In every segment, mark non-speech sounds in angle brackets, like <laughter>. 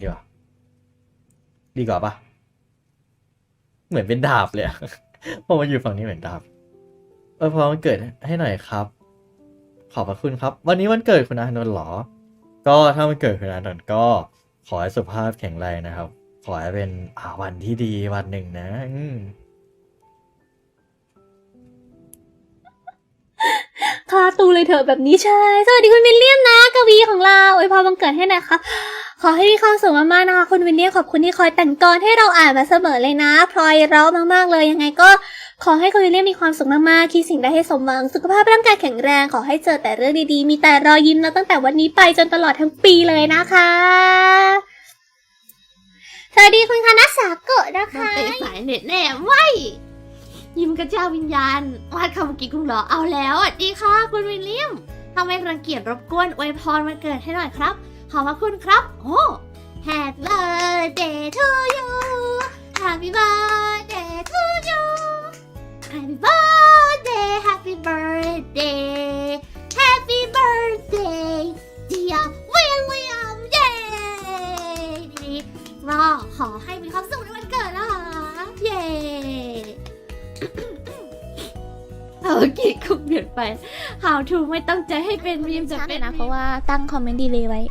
ดีกว่า ดีกว่าปะเหมือนเป็นดาบเลยอะพอมาอยู่ฝั่งนี้เหมือนดาบ เออพอมันเกิดให้หน่อยครับ ขอบพระคุณครับ วันนี้วันเกิดคุณอานนท์เหรอ ก็ถ้ามันเกิดคุณอานนท์ก็ขอให้สุขภาพแข็งแรงนะครับ ขอให้เป็นอาวันที่ดีวันหนึ่งนะ คาตูเลยเถอะแบบนี้ใช่ สวัสดีคุณวิลเลียมนะกวีของเราอวยพรวันเกิดให้นะคะ ขอให้มีความสุขมากๆนะคะ คุณวิลเลียมขอบคุณที่คอยแต่งกรให้เราอ่านมาเสมอเลยนะพลอยเราะมากๆเลยยังไงก็ ขอให้คุณวิลเลียมมีความสุขมากๆคิดสิ่งใดให้สมหวังสุขภาพร่างกายแข็งแรง ขอให้เจอแต่เรื่องดีๆ มีแต่รอยยิ้มนะตั้งแต่วันนี้ไปจนตลอดทั้งปีเลยนะคะสวัสดีคุณคณะสากะนะคะเตะสายเน็ตแน่ไว้ ยยิ้มกระเจ้าวิญญาณวาดคำกิคุณเหรอเอาแล้วสวัสดีค่ะ คุณวิลเลียมทำไมรังเกียจรบกวนอวยพรวันเกิดให้หน่อยครับ ขอบพระคุณครับ โอ้ Happy birthday to you Happy birthday to you Happy birthday Happy birthday งเปลี่ยนไป How to ไม่ตั้งใจให้เป็นมีมจะชัดเป็เลนยนะเพราะว่าตั้งคอมเมนต์ดีเลยไว้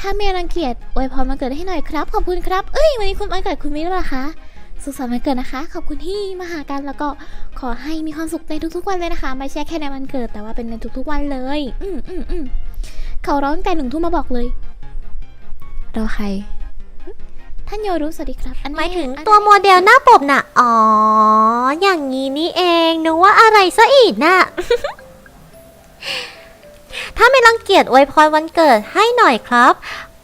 ถ้าเมรังเกียจอวยพรมาเกิดให้หน่อยครับ ขอบคุณครับ เอ้ยวันนี้คุณวันเกิดคุณมิตรเหรอคะ สุขสันต์วันเกิดนะคะ ขอบคุณที่มาหากันแล้วก็ขอให้มีความสุขในทุกๆวันเลยนะคะ ไม่ใช่แค่ในวันเกิดแต่ว่าเป็นในทุกๆวันเลย อืมอืมอืมเขาร้องตั้งแต่หนึ่งทุ่มมาบอกเลยรอใครหึ ท่านโยรู้สวัสดีครับอันนี้หมายถึงอันตัวโมเดลหน้าปกน่ะ อ๋อ อย่างนี้นี่เอง นึกว่าอะไรซะอีกน่ะ ถ้าไม่รังเกียจอวยพรวันเกิดให้หน่อยครับ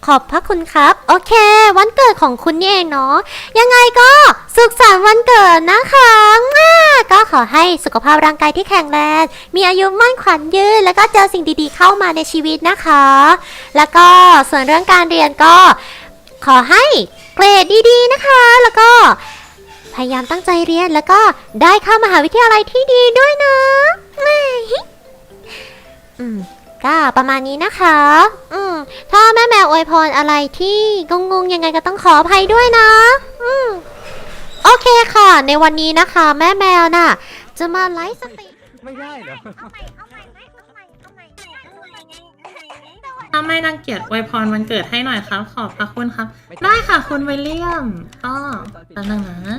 ขอบพระคุณครับ โอเค วันเกิดของคุณนี่เองเนาะ ยังไงก็สุขสันต์วันเกิดนะคะอ่าก็ขอให้สุขภาพร่างกายที่แข็งแรง มีอายุมั่นขวัญยืน แล้วก็เจอสิ่งดีๆเข้ามาในชีวิตนะคะ แล้วก็ส่วนเรื่องการเรียนก็ขอให้ เกรดดีๆนะคะ แล้วก็พยายามตั้งใจเรียนแล้วก็ได้เข้ามหาวิทยาลัยที่ดีด้วยนะแหม่อืมก็ประมาณนี้นะคะ อืม ถ้าแม่แมวอวยพรอะไรที่งงๆยังไงก็ต้องขออภัยด้วยนะ อืม โอเคค่ะ ในวันนี้นะคะ แม่แมวน่ะ จะมาไลฟ์สตรีมไม่ได้เหรอ ถ้าไม่รังเกียจอวยพรวันเกิดให้หน่อยครับ ขอบพระคุณครับ ได้ค่ะ คุณวิลเลียม ก็แป๊บนึงนะ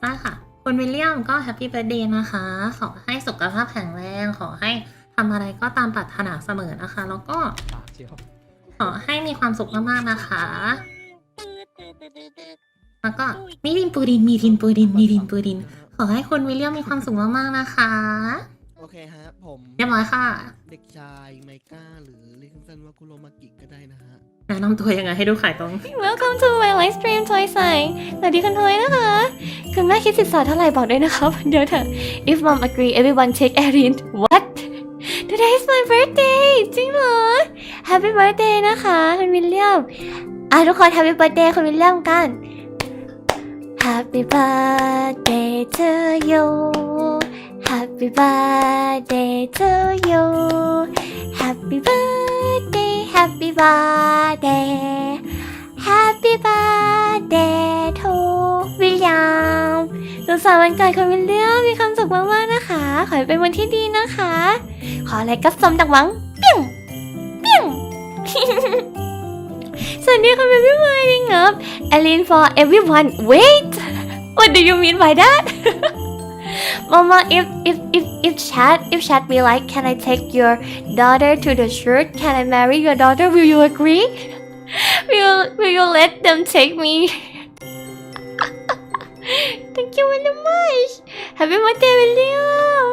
ได้ค่ะ คุณวิลเลียมก็แฮปปี้เบ t ร์ a เดย์นะคะ ขอให้สุขภาพแข็งแรง ขอให้ทำอะไรก็ตามปรารถนาเสมอนะคะ แล้วก็เชียวขอให้มีความสุขมากๆนะคะ แล้วก็มีดินปูดินมีดินปูดินมีดินปูดิน ขอให้คุณวิลเลียมมีความสุขมากๆนะคะ โอเคฮะ ผมเรียบร้อยค่ะ เด็กชายไมก้าหรือเรียกสั้นๆว่าคุโรมากิก็ได้นะฮะแนะนำตัวยังไงให้ดูขายตรง Welcome to my live stream ทอยใสสวัสดีคุณทอยนะคะ คุณแม่คิดสินสอดเท่าไหร่บอกด้วยนะครับ เดี๋ยวเถอะ If mom agree everyone take Erin What Today is my birthday จริงเหรอ Happy birthday นะคะคุณวิลเลียมอะทุกคน Happy birthday คุณวิลเลียมกัน Happy birthday to you Happy birthday to you Happy birthday Happy birthday Happy birthday to วิลเลียมสุขสันต์วันเกิดคุณวิลเลียมมีความสุขมากๆนะคะ ขอให้เป็นวันที่ดีนะคะ ขออะไรก็สมดังหวังเปี้ยงเปี้ยงสวัสดีค่ะเป็นพี่ไมลิงครับ Alin for everyone wait what do you mean by that Mama if if if if chat if chat be like can I take your daughter to the church can I marry your daughter will you agree <laughs> will will you let them take me <laughs> thank you very much happy birthday <laughs> William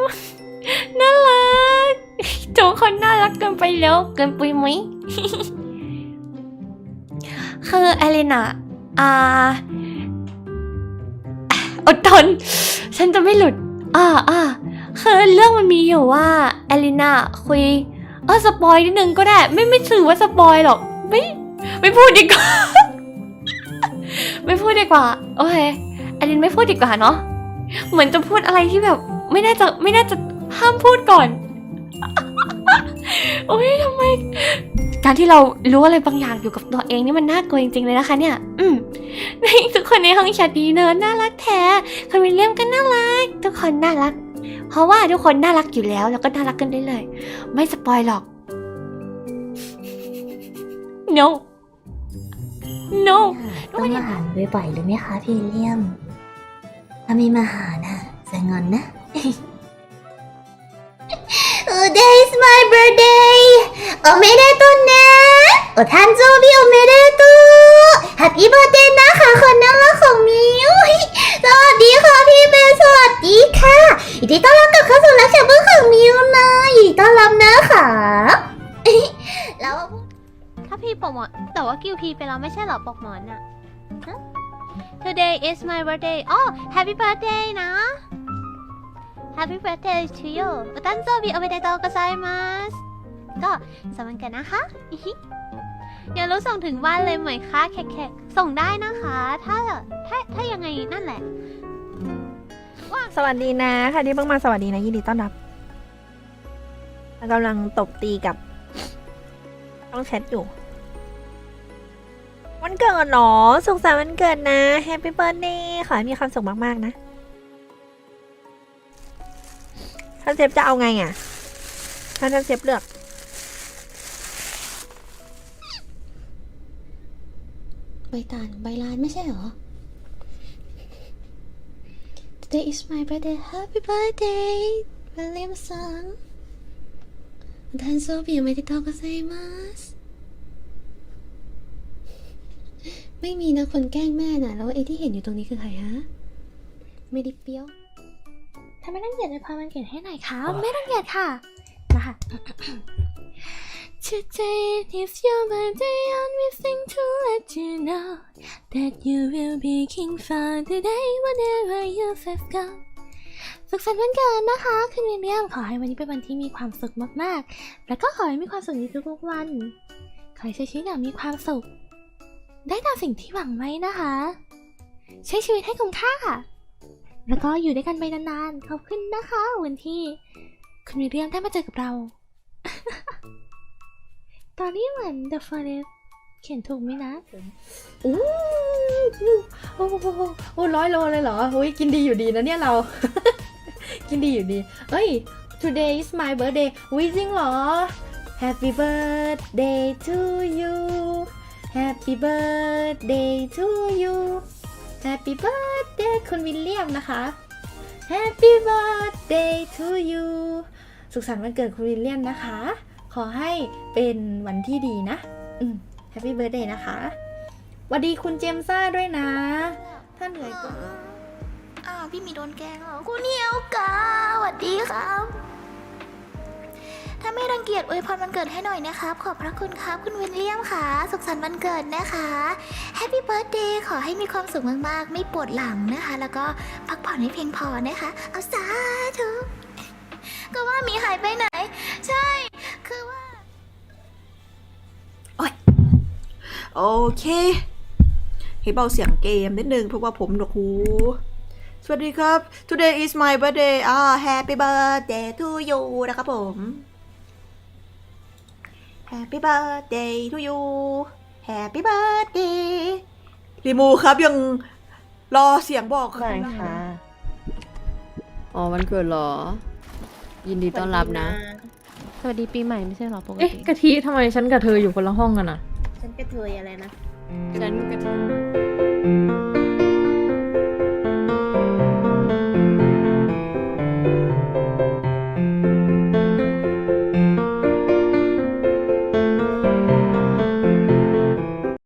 น่ารักทุกคนน่ารักเกินไปแล้วเกินไปไหม คือเอลิน่ะอ่าอดทน ฉันจะไม่หลุด อ่าอ่าคือเรื่องมันมีอยู่ว่าเอลิน่าคุยเออสปอยนิดนึงก็ได้ ไม่ไม่ถือว่าสปอยหรอกไม่ไม่พูดดีกว่า ไม่พูดดีกว่า โอเคเอลินไม่พูดดีกว่าเนาะเหมือนจะพูดอะไรที่แบบ ไม่น่าจะไม่น่าจะห้ามพูดก่อนโอ้ยทำไม การที่เรารู้อะไรบางอย่างอยู่กับตัวเองนี่มันน่ากลัวจริงๆเลยนะคะเนี่ย อืมนี่ทุกคนในห้องแชทนี้เนินน่ารักแท้คุณวิลเลียมก็น่ารัก ทุกคนน่ารัก เพราะว่าทุกคนน่ารักอยู่แล้ว แล้วก็น่ารักกันได้เลย ไม่สปอยหรอก no no ต้องมาหาบ่อยๆหรือไหมคะพี่เลี่ยม ถ้าไม่มาหาน่ะจะงอนนะ Today is my birthday おめでとうねお誕生日おめでとう Happy birthday นะคะคนน่ารักของมิวสวัสดีค่ะพี่เบนสวัสดีค่ะยินดีต้อนรับกลับเข้าสู่รักแชมเบอร์ของมิวนะยินดีต้อนรับนะคะ แล้วถ้าพี่ปกหมอนแต่ว่ากิวพีไปแล้วไม่ใช่เหรอปกหมอนอะฮะ Today is my birthday อ๋อ Happy birthday นะ Happy birthday to you お誕生日おめでとうございます ก็สวัสดีนนะคะอย่ารู้ส่งถึงบ้านเลยไหมคะแขกๆส่งได้นะคะ ถ้าถ้าถ้ายังไงนั่นแหละ สวัสดีนะค่ะที่เพิ่งมาสวัสดีนะยินดีต้อนรับกำลังตบตีกับต้องแชทอยู่ วันเกิดเหรอสุขสันต์วันเกิดนะแฮปปี้เบิร์ดเดย์ขอให้มีความสุขมากๆนะท่านเซฟจะเอาไงอะถ้าท่านเซฟเลือก ใบตาลใบลานไม่ใช่หรอ Today is my birthday Happy birthday William Song ทานโซบีไม่ติดต่อก็ไซมัสไม่มีนะคนแกล้งแม่น่ะ แล้วไอ้ที่เห็นอยู่ตรงนี้คือใครฮะ ไม่ได้เปี้ยวถ้าไม่รังเกียจจะพามันเกลียดให้ไหนคะไม่รังเกียจค่ะ มาค่ะ Today is your birthday I'm missing to let you know that you will be king for the day whatever you have got สุขสันต์วันเกิดนะคะ คุณวิเลียมขอให้วันนี้เป็นวันที่มีความสุขมากๆ แล้วก็ขอให้มีความสุขในทุกๆวัน ขอให้ใช้ชีวิตอย่างมีความสุข ได้ตามสิ่งที่หวังไว้นะคะ ใช้ชีวิตให้คุ้มค่า แล้วก็อยู่ด้วยกันไปนานๆ ขอบคุณนะคะ วันที่คุณวิเลียมได้มาเจอกับเรา ตอนนี้เหมือน The Forest เขียนถูกไหมนะอู้โอ้โหโอ้ร้อยโลเลยเหรอโอ้ยกินดีอยู่ดีนะเนี่ยเรา กินดีอยู่ดี เอ้ย today is my birthday วิจริงเหรอ Happy birthday to you Happy birthday to you Happy birthday คุณวิลเลียมนะคะ Happy birthday to you สุขสันต์วันเกิดคุณวิลเลียมนะคะ ขอให้เป็นวันที่ดีนะอืม Happy birthday นะคะหวัสดีคุณเจมซ่าด้วยนะ ถ้าเหนื่อยก็อ้าวพี่มีโดนแกล้งเหรอคุณเนียวกาสวัสดีครับ ถ้าไม่รังเกียจอวยพรวันเกิดให้หน่อยนะครับ ขอบพระคุณครับ คุณวินเลียมค่ะ สุขสันต์วันเกิดนะคะแฮปปี้เบิร์ดเดย์ขอให้มีความสุขมากๆ ไม่ปวดหลังนะคะ แล้วก็พักผ่อนให้เพียงพอนะคะ เอาสาธุก็ว่ามีหายไปไหน โอเคให้เบาเสียงเกมนิดนึงเพราะว่าผมหนวกหู สวัสดีครับ today is my birthday อ่า happy birthday to you นะครับผม happy birthday to you happy birthday รีมูครับยังรอเสียงบอกได้ค่ะอ๋อวันเกิดเหรอ ยินดีต้อนรับนะ สวัสดีปีใหม่ไม่ใช่หรอปกเอ๊ะติ กะทิทำไมฉันกับเธออยู่คนละห้องกันอะ ฉันกระเทยอะไรนะ ฉันก็